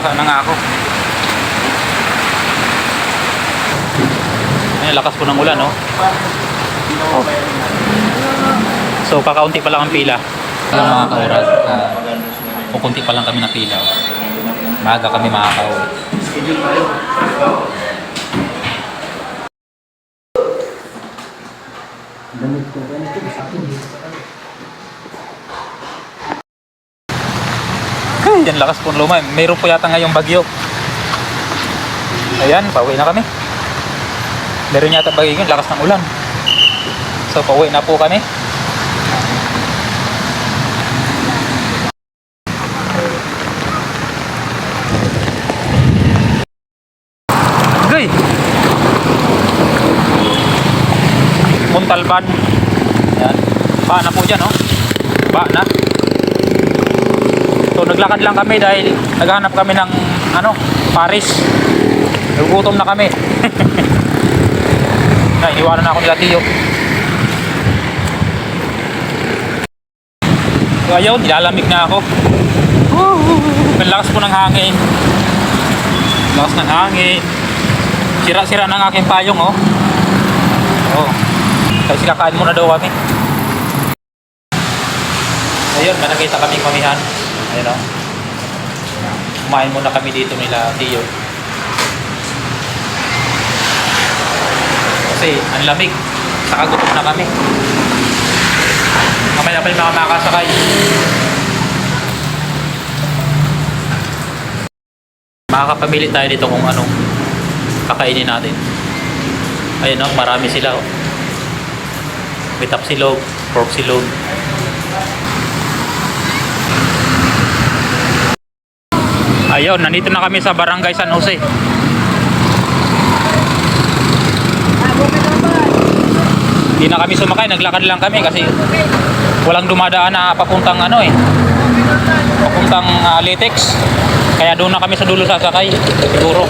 basa na nga ako. Ay, lakas po ng ulan, no? Oh. So, kakaunti pa lang ang pila. Alam mga kaurag, uh, kukunti pa lang kami na pila. Maaga kami makakauwi. Ay, yan lakas po ng lumay. Mayroon po yata ngayong bagyo. Ayan, pauwi na kami. Meron yata bagyo yun, lakas ng ulan. So, pauwi na po kami. Gay! Muntalban. Ayan. Ba na po dyan, oh. Ba na. Naglakad lang kami dahil naghanap kami ng ano, Paris. Nagugutom na kami. na, iniwanan na ako nila Tiyo. So ayun, nilalamig na ako. Ang lakas po ng hangin. Lakas ng hangin. Sira-sira ng aking payong, oh. Oh. Kasi kakain muna daw kami. Ayun, may nakita kami mamihan. Ayun o. Kumain muna kami dito nila Tiyo. Kasi ang lamig. Saka gutom na kami. Mamaya pa yung mga makakasakay. Makakapamili tayo dito kung anong kakainin natin. Ayun o, marami sila o. May tapsilog, pork silog, Ayun, nandito na kami sa Barangay San Jose. Hindi na kami sumakay, naglakad lang kami kasi walang dumadaan na papuntang ano eh. Papuntang uh, Litex. Kaya doon na kami sa dulo sasakay, siguro.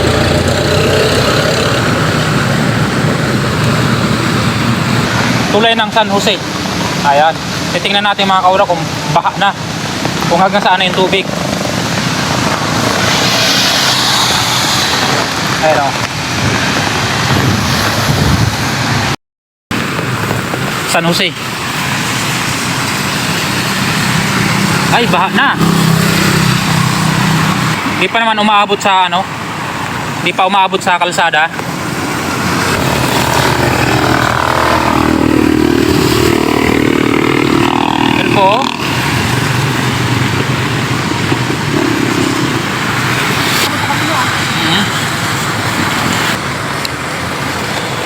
Tulay ng San Jose. Ayan. Titingnan natin mga kaura kung baha na. Kung hanggang saan na yung tubig. Ayun o. San Jose. Ay, baha na. Hindi pa naman umaabot sa ano. Hindi pa umaabot sa kalsada. Pero po,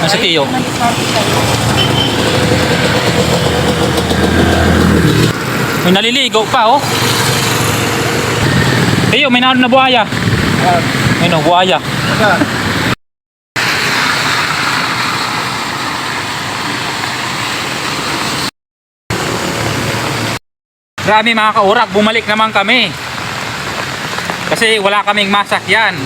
nasa tiyo. May naliligo pa oh. Tiyo, may naano na buhaya. Ayun oh, buhaya. Grabe mga kaurak, bumalik naman kami. Kasi wala kaming masakyan.